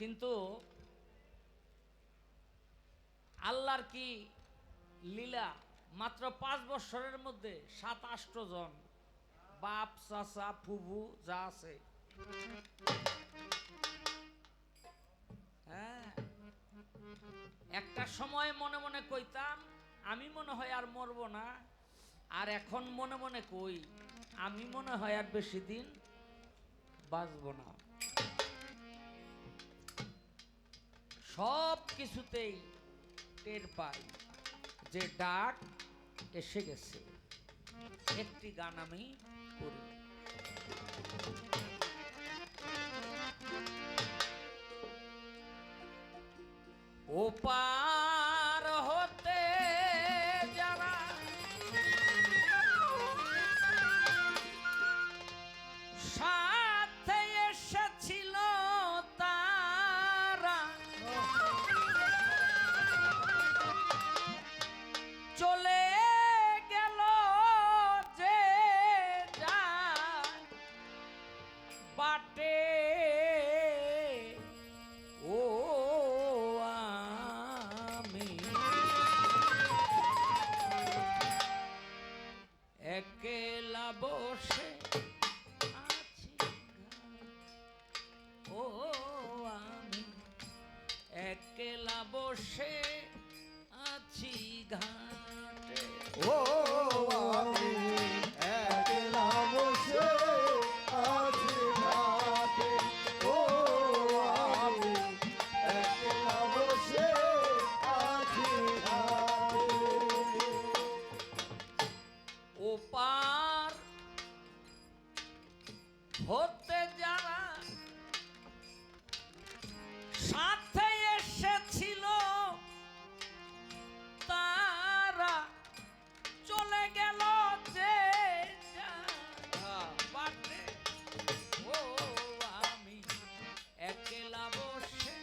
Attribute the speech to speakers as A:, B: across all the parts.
A: কিন্তু আল্লাহর কি লীলা মাত্র পাঁচ বছরের মধ্যে সাত জন বাপ, চাচা ফুবু যা আছে। হ্যাঁ একটা সময় মনে মনে কইতাম, আমি মনে হয় আর মরবো না, আর এখন মনে মনে কই, আমি মনে হয় আর বেশি দিন বাঁচবো না। সব কিছুতেই টের পাই যে ডাক এসে গেছে। একটি গান আমি করি ওপার হতে যারা সাথে এসেছিল, তারা চলে গেল যে ও, আমি একলা বসে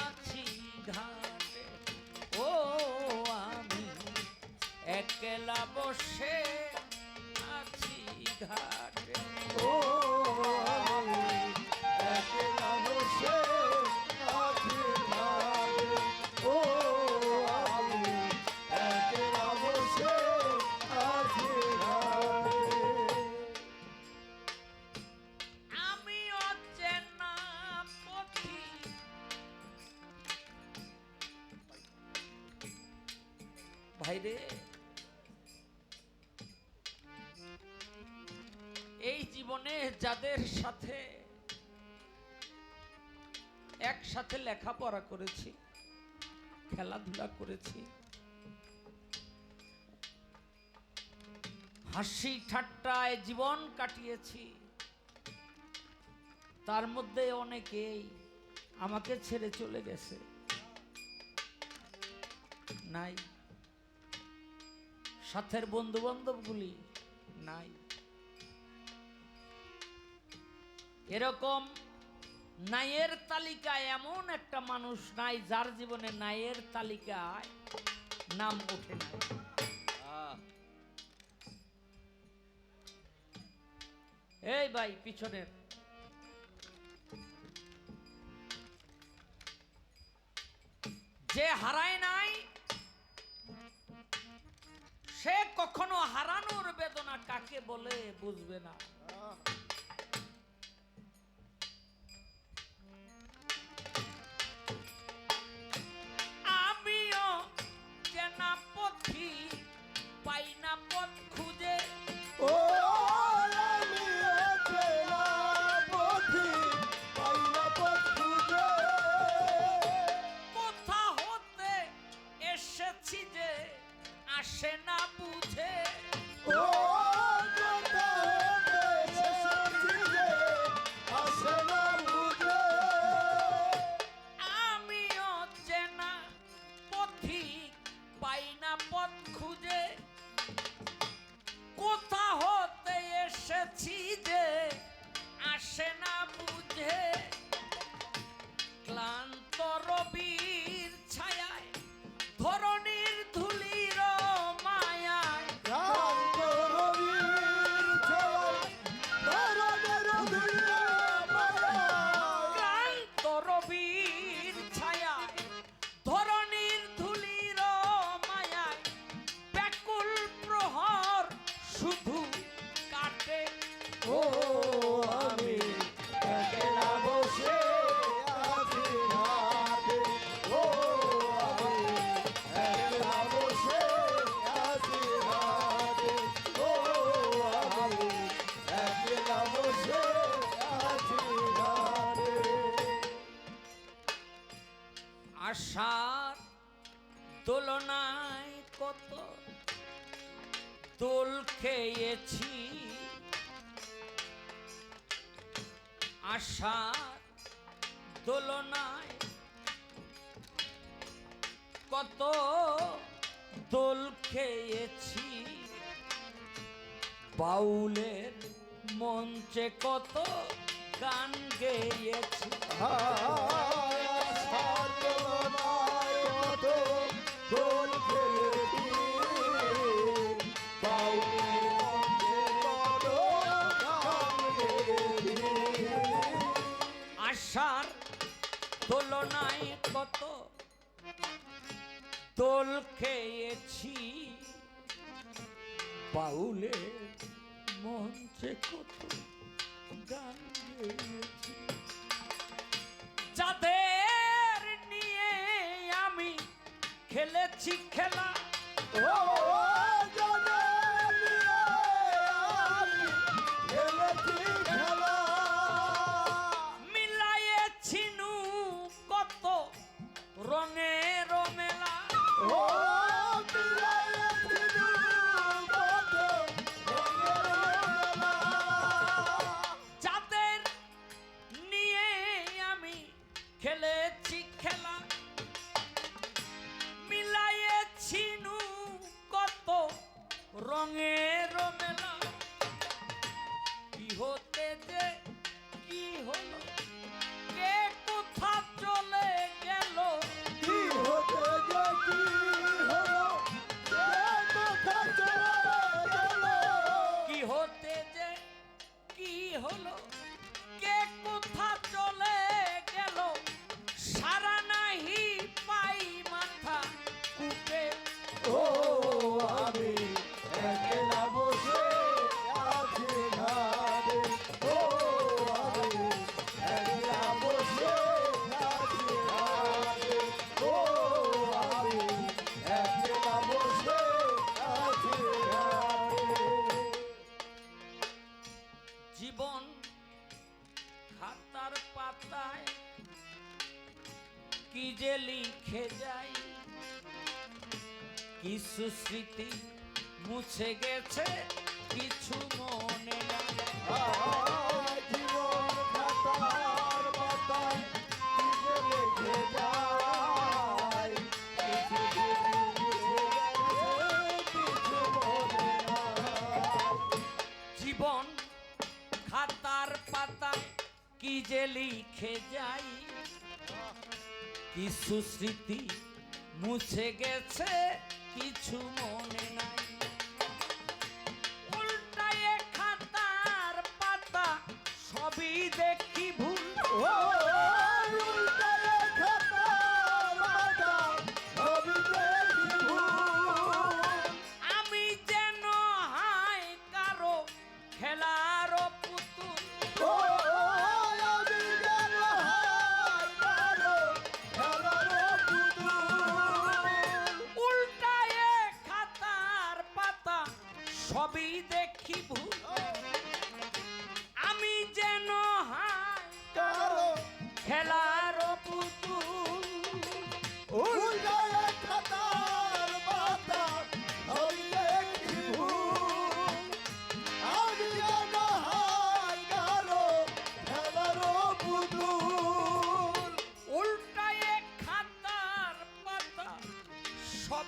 A: আছি ঘাটে।
B: ও, আমি একলা বসে
A: ভাইরে এই জীবনে যাদের সাথে একসাথে লেখাপড়া করেছি, খেলাধুলা করেছি, হাসি ঠাট্টায় জীবন কাটিয়েছি, তার মধ্যে অনেকেই আমাকে ছেড়ে চলে গেছে। নাই। সাথের বন্ধু বান্ধবগুলি নাই। এরকম নাইয়ের তালিকায় এমন একটা মানুষ নাই যার জীবনে নাইয়ের তালিকায় নাম ওঠে নাই। এই ভাই পিছনের। যে হারায় নাই সে কখনো হারানোর বেদনা কাকে বলে বুঝবে না। আমিও চেনা পথি, পাই না পথ খুঁজে শুধু কাটে।
B: ও
A: দোলনায় কত দোল খেয়েছি। বাউলের মঞ্চে কত গান গেয়েছি।
B: হা দোল
A: খেয়েছি। বাউলে মঞ্চে কত গান গেয়েছি। যাদের নিয়ে আমি খেলেছি খেলা
B: ও খেলেছি খেলা। মিলাইয়েছি
A: নু কত রঙের রঙে সুস্মৃতি মুছে গেছে, কিছু মনে
B: জীবন খাতার পাতায় কি
A: বলে ঘেরায় পাতা কি যে লিখে যাই? কিছু স্মৃতি মুছে গেছে কিছু মনে নাই।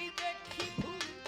A: be the key.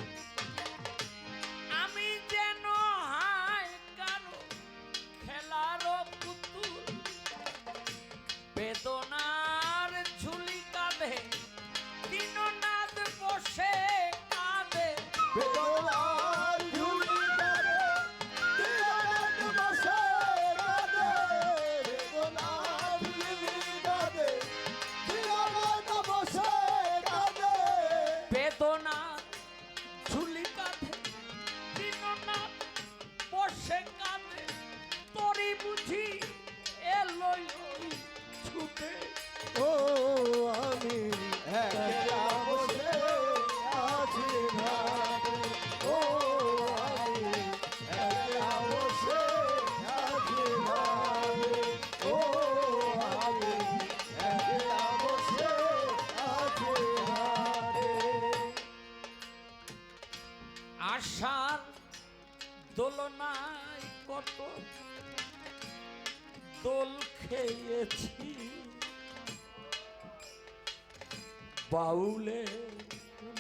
A: বাউলে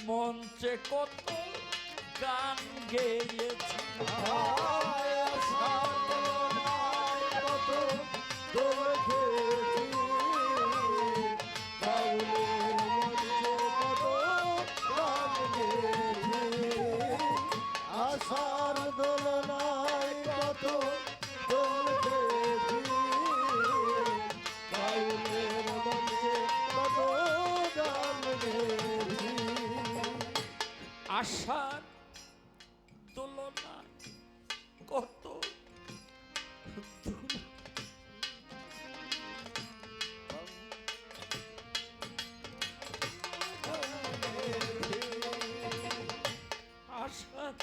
A: মঞ্চে কত গান গেয়েছি।
B: আশার
A: তুলনা কত আশার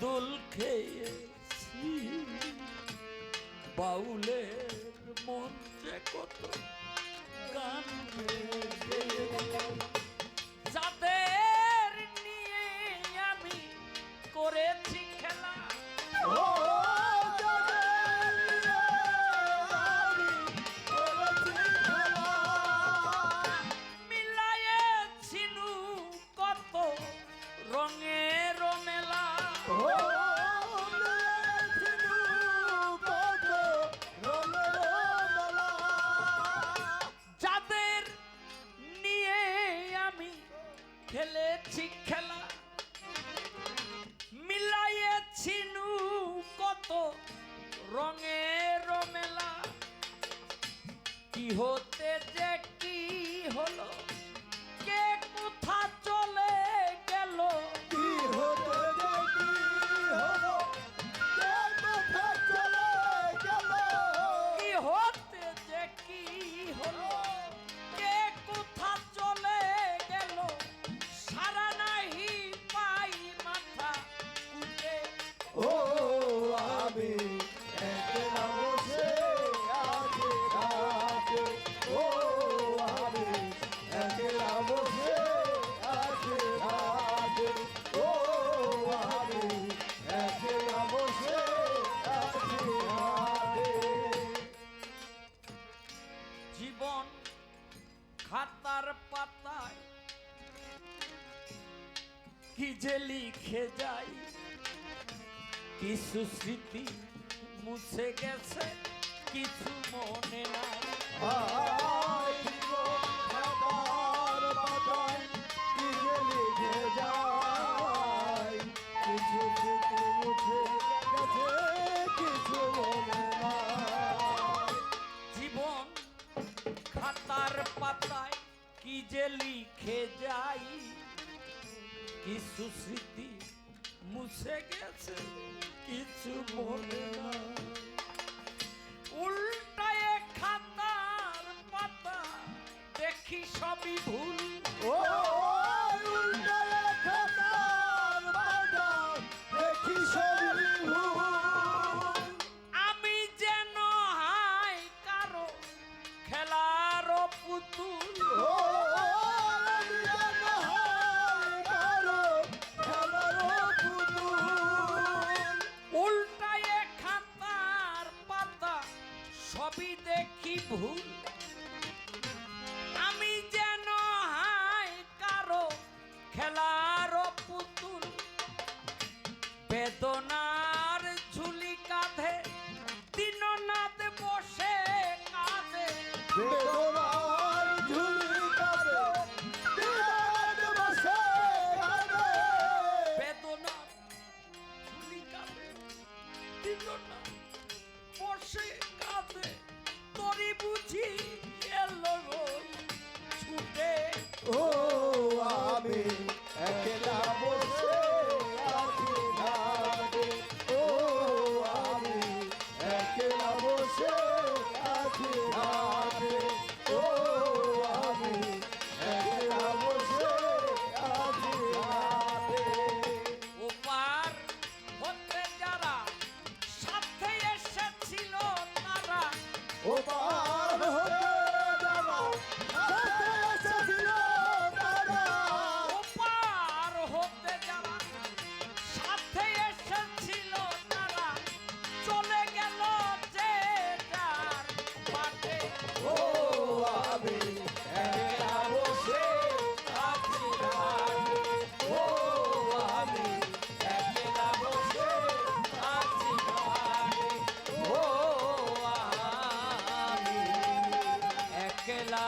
A: দোল খেয়েছি বাউলে কি যে লিখে যাই কিছু স্মৃতি মুছে গেছে কিছু মনে নাই।
B: জীবন খাতার পাতায় কি যে লিখে
A: যাই কিছু স্মৃতি মুছে গেছে কিছু মনে
B: না। বেদনা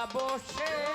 A: বসে